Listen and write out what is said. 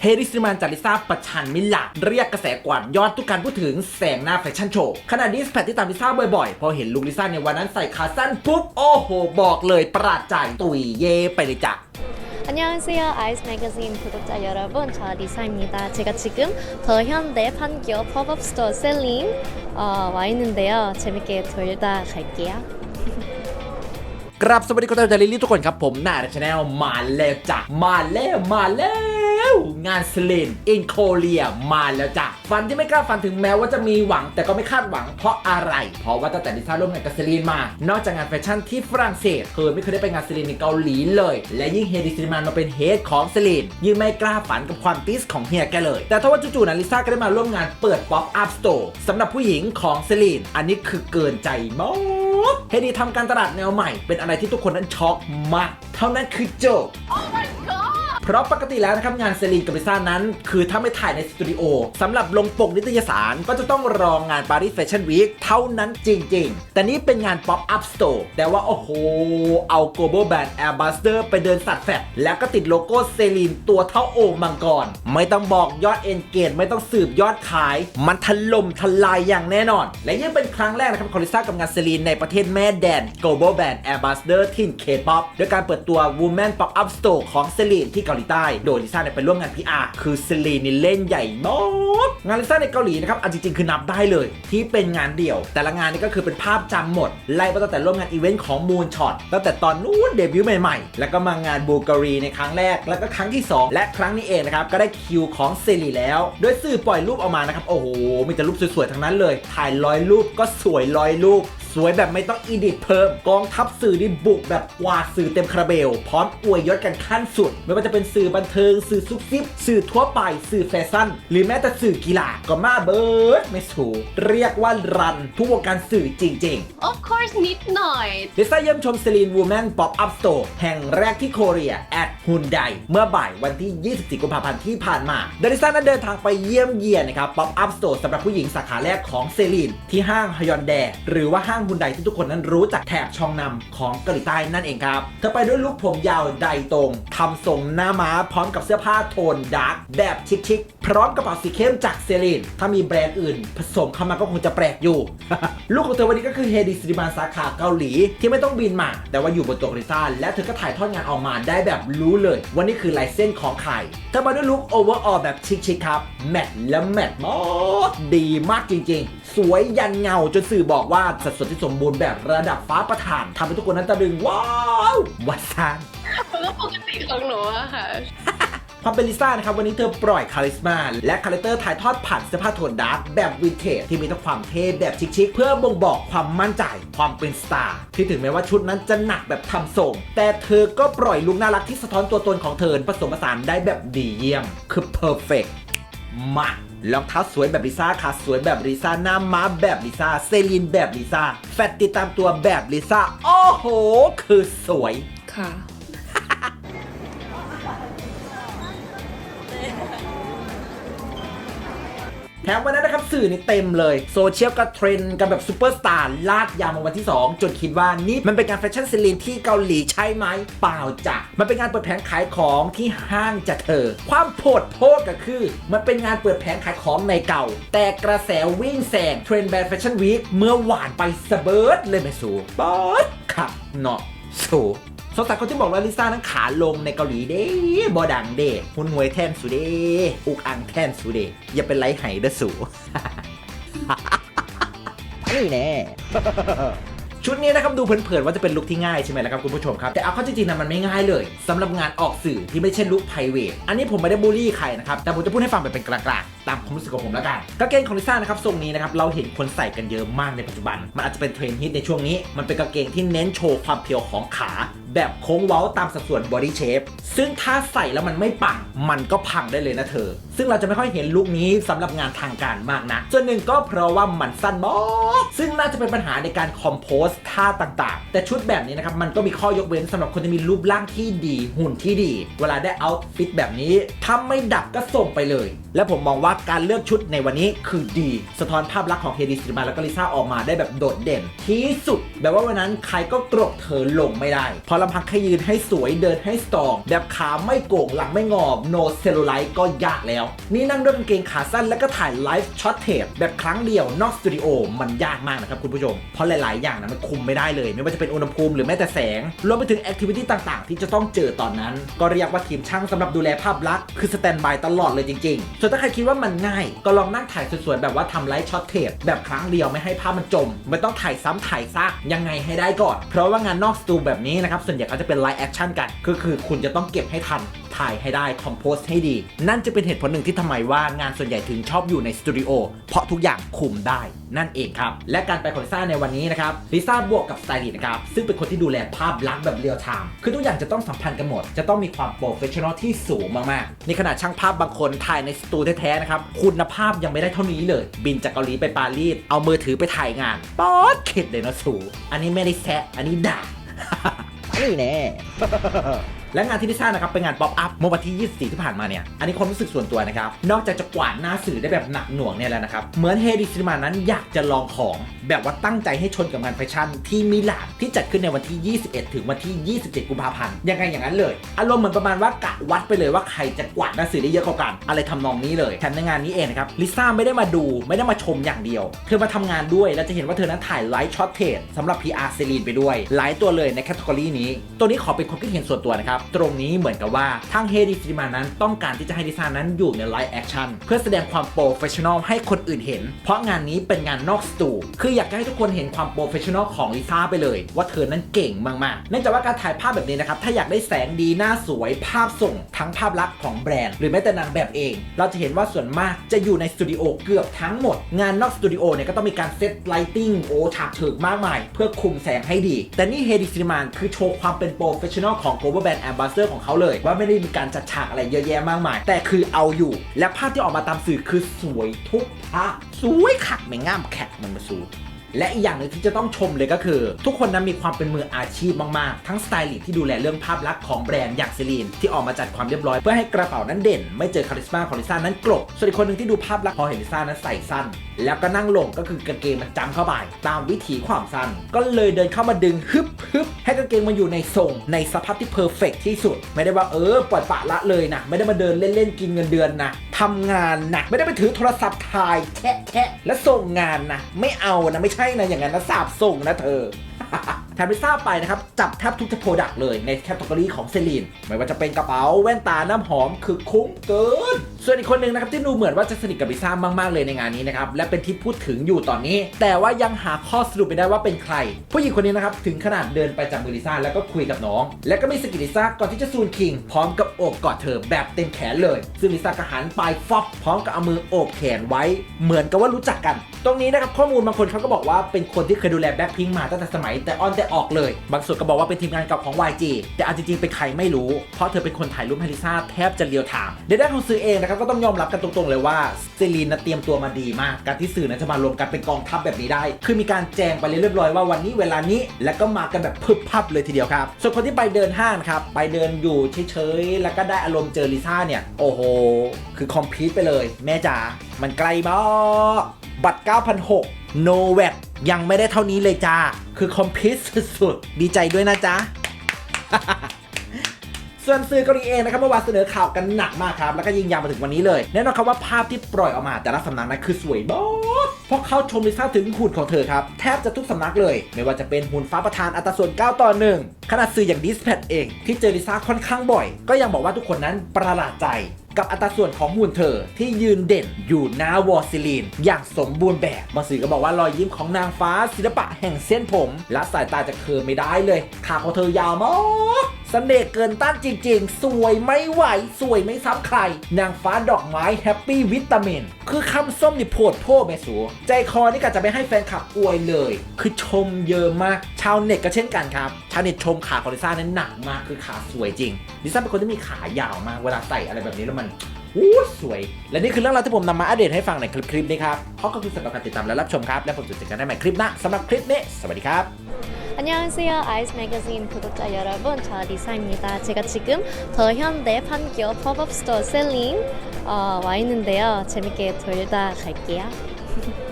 เฮดิสมันจากลิซ่าประชันมิลาเรียกกระแสกวาดยอดทุกการพูดถึงแสงหน้าแฟชั่นโชว์ขณะดิสแพทที่ตามลิซ่าบ่อยๆ พอเห็นลุคลิซ่าในวันนั้นใส่ขาสั้นปุ๊บ โอ้โห บอกเลยประหลาดใจตุยเย่ไปเลยจ้ะ 안녕하세요. 아이스 매거진 구독자 여러분. 저 리사입니다. 제가 지금 더 현대 판교 팝업 스토어 셀링 어, 와 있는데요. 재밌게 돌다 갈게요. กรับสวัสดีคนไทยจากลิลลี่ทุกคนครับผมหน้าชาแนลมาแล้วจ้ะมาแล้วมาแล้ว งานสเลนอินโคเลียมาแล้วจ้ะฟันที่ไม่กล้าฟันถึงแม้ว่าจะมีหวัง แต่ก็ไม่คาดหวังเพราะอะไร เพราะว่าตั้งแต่ลิซ่าร่วมงานกับเซรีนมา นอกจากงานแฟชั่นที่ฝรั่งเศสเธอไม่เคยได้ไปงานเซรีนในเกาหลีเลย และยิ่งเฮดิซิมานมาเป็นเฮดของเซรีนยิ่งไม่กล้าฝันกับความติสของเฮียแกเลย แต่ถ้าว่าจู่ๆนะลิซ่าก็ได้มาร่วมงานเปิดป๊อปอัพสโตร์สำหรับผู้หญิงของเซรีนอันนี้คือเกินใจมากเฮดีทำการตลาดแนวใหม่เป็นอะไรที่ทุกคนนั้นช็อกมาก เท่านั้นคือจบ เพราะปกติแล้วนะครับงานเซรีนกับลิซ่านั้น คือถ้าไม่ถ่ายในสตูดิโอสำหรับลงปกนิตยสารก็จะต้องรองงานปารีสแฟชั่นวีคเท่านั้นจริง ๆ แต่นี้เป็นงานป๊อปอัพสโตร์แต่ว่าโอ้โห เอา global brand ambassador ไปเดินสัตว์แฟดแล้วก็ติดโลโก้เซรีนตัวเท่าโอ่งมังกร ไม่ต้องบอกยอดเอนเกจไม่ต้องสืบยอดขาย มันถล่มทลายอย่างแน่นอน และยังเป็นครั้งแรกนะครับของลิซ่ากับงานเซรีนในประเทศแม่แดน global band ambassador ทิน K-pop ด้วยการเปิดตัว woman pop up store ของเซรีนที่กาหลีใต้ โดยลิซ่าเนี่ยไปร่วมงาน PR คือเซรีนนี่เล่นใหญ่มากงานลิซ่าในเกาหลีนะครับเอาจริงๆคือนับได้เลยที่เป็นงานเดี่ยว แต่ละงานนี่ก็คือเป็นภาพจำหมด ไล่ไปตั้งแต่ร่วมงานอีเวนต์ของ Moon Shot ตั้งแต่ตอนนู้นเดบิวต์ใหม่ๆ แล้วก็มางานบูการีในครั้งแรก แล้วก็ครั้งที่ 2 และครั้งนี้เองนะครับก็ได้คิวของเซรีแล้ว โดยสื่อปล่อยรูปออกมานะครับโอ้โหมีแต่รูปสวยๆทั้งนั้นเลย ถ่ายร้อยรูปก็สวยร้อยรูป สวยแบบไม่ต้องอีดิทเพิ่ม กองทัพสื่อนี่บุกแบบกวาดสื่อเต็มคาราเบล พร้อมอวยยศกันขั้นสุด ไม่ว่าจะเป็นสื่อบันเทิง สื่อซุกซิบ สื่อทั่วไป สื่อแฟชั่น หรือแม้แต่สื่อกีฬาก็มาเบิร์ดไม่สูเรียกว่ารันทุกวงการสื่อจริง ๆ Of course นิดหน่อยลิซ่าเยี่ยมชมเซรีนวูแมนป๊อปอัพสโตร์แห่งแรกที่โคเรียแอดฮุนไดเมื่อบ่ายวันที่ 24 กุมภาพันธ์ที่ผ่านมาโดยลิซ่านั้นเดินทางไปเยี่ยมเยียนนะครับป๊อปอัพสโตร์สำหรับผู้หญิงสาขาแรกของเซรีนที่ห้างฮยอนแดหรือว่าห้างฮุนไดที่ทุกคนนั้นรู้จักแถบชองนำของเกาหลีใต้นั่นเองครับ เธอไปด้วยลุคผมยาวไดตรงทำทรงหน้าม้าพร้อมกับเสื้อผ้าโทนดาร์กแบบชิคๆพร้อมกระเป๋าสีเข้มจากเซรีนถ้ามีแบรนด์อื่น ผสมเข้ามาก็คงจะแปลกอยู่ ลูกของเธอวันนี้ก็คือเฮดิสริมานสาขาเกาหลีที่ไม่ต้องบินมา แต่ว่าอยู่บนตัวลิซ่าและเธอก็ถ่ายทอดงานออกมาได้แบบรู้เลยว่านี่คือลายเส้นของใครเธอมาด้วยลุคโอเวอร์ออลแบบชิคๆครับแมทและแมทมากดีมากจริง ๆ สวยยันเงาจนสื่อบอกว่าสัดส่วนที่สมบูรณ์แบบระดับฟ้าประทานทำให้ทุกคนนั้นตะลึงว้าววัดซานมันก็ปกติของหนูอะค่ะความเป็นลิซ่านะครับ วันนี้เธอปล่อยคาริสมา และคาแรคเตอร์ถ่ายทอดผ่านเสื้อผ้าโทนดาร์กแบบวินเทจที่มีทั้งความเท่แบบชิคๆเพื่อบ่งบอกความมั่นใจ ความเป็นสตาร์ที่ถึงแม้ว่าชุดนั้นจะหนักแบบทำทรงแต่เธอก็ปล่อยลุคน่ารักที่สะท้อนตัวตนของเธอผสมผสานได้แบบดีเยี่ยม คือเพอร์เฟกมา รองเท้าสวยแบบลิซ่าขาสวยแบบลิซ่าหน้าม้าแบบลิซ่าเซรีนแบบลิซ่าแฟตติดตามตัวแบบลิซ่าโอ้โห คือสวยค่ะ แถมวันนั้นนะครับสื่อนี่เต็มเลยโซเชียลก็เทรนด์กันแบบซูเปอร์สตาร์ลากยาวมาวันที่ 2 จนคิดว่านี่มันเป็นการแฟชั่นซีรีนที่เกาหลีใช่ไหมเปล่าจ้ะมันเป็นงานเปิดแผงขายของที่ห้างจะเธอ ความโผดโพดก็คือ มันเป็นงานเปิดแผงขายของในเก่า แต่กระแสวิ่งแซงเทรนด์แบรนด์แฟชั่นวีคเมื่อหวานไปสเบิร์ดเลยไม่สูป๊อดขับเนาะสู สงสัยคนที่บอกว่าลิซ่านั้นขาลงในเกาหลีเด้บอดังเด้หุ่นหวยแทนสุเดอุกอังแทนสุเดอย่าเป็นไรไห้เด้อสูนี่แน่ชุดนี้นะครับดูเผินๆว่าจะเป็นลุคที่ง่ายใช่ไหมล่ะครับคุณผู้ชมครับ แต่เอาเข้าจริงๆนะมันไม่ง่ายเลยสำหรับงานออกสื่อที่ไม่ใช่ลุคไพรเวทอันนี้ผมไม่ได้บูลลี่ใครนะครับ แต่ผมจะพูดให้ฟังแบบเป็นกลาง ตามความรู้สึกของผมแล้วกันกางเกงของลิซ่านะครับทรงนี้นะครับเราเห็นคนใส่กันเยอะมากในปัจจุบัน มันอาจจะเป็นเทรนด์ฮิตในช่วงนี้ มันเป็นกางเกงที่เน้นโชว์ความเพียวของขา แบบโค้งเว้าตามสัดส่วนบอดี้เชฟซึ่งถ้าใส่แล้วมันไม่ปัง มันก็พังได้เลยนะเธอ ซึ่งเราจะไม่ค่อยเห็นลุคนี้สำหรับงานทางการมากนะส่วนหนึ่งก็เพราะว่ามันสั้นมากซึ่งน่าจะเป็นปัญหาในการคอมโพสท่าต่างๆ แต่ชุดแบบนี้นะครับมันก็มีข้อยกเว้นสำหรับคนที่มีรูปร่างที่ดีหุ่นที่ดี เวลาได้เอาฟิตแบบนี้ถ้าไม่ดับก็ส่งไปเลย และผมมองว่าการเลือกชุดในวันนี้คือดี สะท้อนภาพลักษณ์ของเฮดิสติมาและก็ลิซ่าออกมาได้แบบโดดเด่น ที่สุด แบบว่าวันนั้นใครก็กรบเธอลงไม่ได้เพราะลำพังแค่ยืนให้สวยเดินให้สตรอง แบบขาไม่โก่งหลังไม่งอโนเซลลูไลท์ก็ยากแล้ว นี่นั่งด้วยกางเกงขาสั้นแล้วก็ถ่ายไลฟ์ช็อตเทปแบบครั้งเดียวนอกสตูดิโอมันยากมากนะครับคุณผู้ชม เพราะหลาย ๆ อย่างนะมันคุมไม่ได้เลย ไม่ว่าจะเป็นอุณหภูมิหรือแม้แต่แสงรวมไปถึงแอคทิวิตี้ต่าง ๆ ที่จะต้องเจอตอนนั้น ก็เรียกว่าทีมช่างสำหรับดูแลภาพลักษณ์คือสแตนบายตลอดเลยจริง ๆ ส่วนถ้าใครคิดว่ามันง่าย ก็ลองนั่งถ่ายสวยๆแบบว่าทำไลฟ์ช็อตเทปแบบครั้งเดียวไม่ให้ภาพมันจม ไม่ต้องถ่ายซ้ำถ่ายซากยังไงให้ได้ก่อน เพราะว่างานนอกสตูแบบนี้นะครับส่วนใหญ่เขาจะเป็นไลฟ์แอคชั่นกันก็คือคุณจะต้องเก็บให้ทันถ่ายให้ได้คอมโพสให้ดี นั่นจะเป็นเหตุผลหนึ่งที่ทำไมว่างานส่วนใหญ่ถึงชอบอยู่ในสตูดิโอเพราะทุกอย่างคุมได้นั่นเองครับ และการไปของลิซ่าในวันนี้นะครับลิซ่าบวกกับสไตลิสต์นะครับ ซึ่งเป็นคนที่ดูแลภาพลักษณ์แบบเรียลไทม์คือทุกอย่างจะต้องสัมพันธ์กันหมด จะต้องมีความโปรเฟชชั่นอลที่สูงมากๆในขณะช่างภาพบางคนถ่ายในสตูแท้ๆนะครับคุณภาพยังไม่ได้เท่านี้เลย บินจากเกาหลีไปปารีสเอามือถือไปถ่ายงานป๊อดเข็ดเลยนะสู อันนี้ไม่ได้แซะอันนี้ด่านี่แน่ และงานที่ลิซ่านะครับเป็นงานป๊อปอัพเมื่อวันที่ 24 ที่ผ่านมาเนี่ย อันนี้ความรู้สึกส่วนตัวนะครับ นอกจากจะกวาดหน้าสื่อได้แบบหนักหน่วงเนี่ยแล้วนะครับ เหมือนเฮดิซิมานั้นอยากจะลองของ แบบว่าตั้งใจให้ชนกับงานแฟชั่นที่มิลานที่จัดขึ้นในวันที่ 21 ถึงวันที่ 27 กุมภาพันธ์ ยังไงอย่างนั้นเลย อารมณ์เหมือนประมาณว่ากะวัดไปเลยว่าใครจะกวาดหน้าสื่อได้เยอะกว่ากัน อะไรทำนองนี้เลยแถมในงานนี้เองนะครับ ลิซ่าไม่ได้มาดูไม่ได้มาชมอย่างเดียว เธอมาทำงานด้วย และจะเห็นว่าเธอนั้นถ่ายไลฟ์ช็อตเทสสำหรับ PR เซรีนไปด้วย หลายตัวเลยในแคตตากรีนี้ ตัวนี้ขอเป็นความคิดเห็นส่วนตัวนะครับตรงนี้เหมือนกับว่าทางเฮดิซิมานั้นต้องการที่จะให้ลิซ่านั้นอยู่ในไลฟ์แอคชั่นเพื่อแสดงความโปรเฟชชั่นอลให้คนอื่นเห็น เพราะงานนี้เป็นงานนอกสตูคืออยากจะให้ทุกคนเห็นความโปรเฟชชั่นอลของลิซ่าไปเลย ว่าเธอนั้นเก่งมากๆเนื่องจากว่าการถ่ายภาพแบบนี้นะครับถ้าอยากได้แสงดีหน้าสวยภาพส่งทั้งภาพลักษณ์ของแบรนด์หรือแม้แต่นางแบบเอง เราจะเห็นว่าส่วนมากจะอยู่ในสตูดิโอเกือบทั้งหมด งานนอกสตูดิโอเนี่ยก็ต้องมีการเซตไลติ้งโอฉากเฉิกมากมาย เพื่อคุมแสงให้ดี แต่นี่เฮดิซิมานคือโชว์ความเป็นโปรเฟชชั่นอลของ global brand ambassador ของเขาเลย ว่าไม่ได้มีการจัดฉากอะไรเยอะแยะมากมาย แต่คือเอาอยู่ และภาพที่ออกมาตามสื่อคือสวยทุกภาพสวยขักไม่ง่ามแขกมันมาสูและอีกอย่างหนึ่งที่จะต้องชมเลยก็คือ ทุกคนนั้นมีความเป็นมืออาชีพมาก ๆ ทั้งสไตลิสต์ที่ดูแลเรื่องภาพลักษณ์ของแบรนด์อย่างซิลีน ที่ออกมาจัดความเรียบร้อยเพื่อให้กระเป๋านั้นเด่น ไม่เจอคาริสมาของลิซ่านั้นกลบ ส่วนอีกคนหนึ่งที่ดูภาพลักษณ์พอเห็นลิซ่านั้นใส่สั้น แล้วก็นั่งลงก็คือกางเกงมันจำเข้าไป ตามวิถีความสั้น ก็เลยเดินเข้ามาดึงฮึบึบให้กางเกงมันอยู่ในทรงในสภาพที่เพอร์เฟกที่สุด ไม่ได้ว่าเออปล่อยปะละเลยนะ ไม่ได้มาเดินเล่นๆกินเงินเดือนนะทำงานนะไม่ได้ไปถือโทรศัพท์ถ่ายแคะแคะและส่งงานนะไม่เอานะไม่ใช่นะอย่างนั้นนะสาบส่งนะเธอ มลิซ่าไปนะครับ จับแทบทุกโปรดักต์เลยในแคตตากรีของเซรีนไม่ว่าจะเป็นกระเป๋าแว่นตาน้ำหอมคือคุ้มเกิน ส่วนอีกคนหนึ่งนะครับที่ดูเหมือนว่าจะสนิทกับลิซ่ามากๆเลยในงานนี้นะครับและเป็นที่พูดถึงอยู่ตอนนี้ แต่ว่ายังหาข้อสรุปไม่ได้ว่าเป็นใคร ผู้หญิงคนนี้นะครับถึงขนาดเดินไปจับมือลิซ่าแล้วก็คุยกับน้อง และก็มีสกิลลิซ่าก่อนที่จะซูนคิง พร้อมกับโอบกอดเธอแบบเต็มแขนเลย ซึ่งลิซ่าก็หันไปฟอบพร้อมกับเอามือโอบแขนไว้ เหมือนกับว่ารู้จักกัน ตรงนี้นะครับข้อมูลบางคนเขาก็บอกว่าเป็นคนที่เคยดูแลแบ็คพิงมาตั้งแต่สมัยแต่ออนแต่ออกเลย บางส่วนก็บอกว่าเป็นทีมงานเก่าของ YG แต่เอาจริงๆเป็นใครไม่รู้ เพราะเธอเป็นคนถ่ายรูปให้ลิซ่าแทบจะเรียวไทม์ในด้านของสื่อเองนะครับก็ต้องยอมรับกันตรงๆเลยว่าเซรีนนะเตรียมตัวมาดีมาก การที่สื่อนะจะมารวมกันเป็นกองทัพแบบนี้ได้ คือมีการแจ้งไปเรียบร้อยว่าวันนี้เวลานี้แล้วก็มากันแบบพึบพับเลยทีเดียวครับ ส่วนคนที่ไปเดินห้างครับไปเดินอยู่เฉยๆแล้วก็ได้อารมณ์เจอลิซ่าเนี่ยโอ้โหคือคอมพลีทไปเลย แม่จ๋ามันไกลมาก บัตร 9,600 no w a t ยังไม่ได้เท่านี้เลยจ้า คือคอมพิวสุดๆ ดีใจด้วยนะจ๊ะ ส่วนสื่อเกาหลีเองนะครับเมื่อวานเสนอข่าวกันหนักมากครับ แล้วก็ยิงยาวมาถึงวันนี้เลย แน่นอนครับว่าภาพที่ปล่อยออกมาแต่ละสำนักนั้นคือสวยมากเพราะเขาชมลิซ่าถึงหุ่นของเธอครับ แทบจะทุกสำนักเลย ไม่ว่าจะเป็นหุ่นฟ้าประธานอัตราส่วน 9 ต่อ 1 ขนาดสื่ออย่างดิสแพดเอง ที่เจอลิซ่าค่อนข้างบ่อย ก็ยังบอกว่าทุกคนนั้นประหลาดใจ กับอัตราส่วนของหุ่นเธอที่ยืนเด่นอยู่หน้าวอร์ซิลีน อย่างสมบูรณ์แบบบางสื่อก็บอกว่ารอยยิ้มของนางฟ้าศิลปะแห่งเส้นผม และสายตาจะเคินไม่ได้เลยขาของเธอยาวมาก สน่ห์เกินต้านจริงๆ สวยไม่ไหว สวยไม่ซ้ำใคร นางฟ้าดอกไม้แฮปปี้วิตามิน คือคำส้มนี่โพดโพ่แม่สัวใจคอนี่ก็จะไปให้แฟนคลับอวยเลย คือชมเยอะมาก ชาวเน็ตก็เช่นกันครับ ชาวเน็ตชมขาของลิซ่านั้นหนักมาก คือขาสวยจริง ลิซ่าเป็นคนที่มีขายาวมาก เวลาใส่อะไรแบบนี้แล้วมันอู้สวย และนี่คือเรื่องราวที่ผมนำมาอัปเดตให้ฟังในคลิปคลิปนี้ครับเพราะก็คือสำหรับการติดตามและรับชมครับ และผมจะเจอกันได้ใหม่คลิปหน้าสำหรับคลิปนี้ สวัสดีครับ 안녕하세요. 아이스 매거진 구독자 여러분. 저 리사입니다. 제가 지금 더 현대 판교 팝업 스토어 셀링 어, 와 있는데요. 재밌게 돌다 갈게요.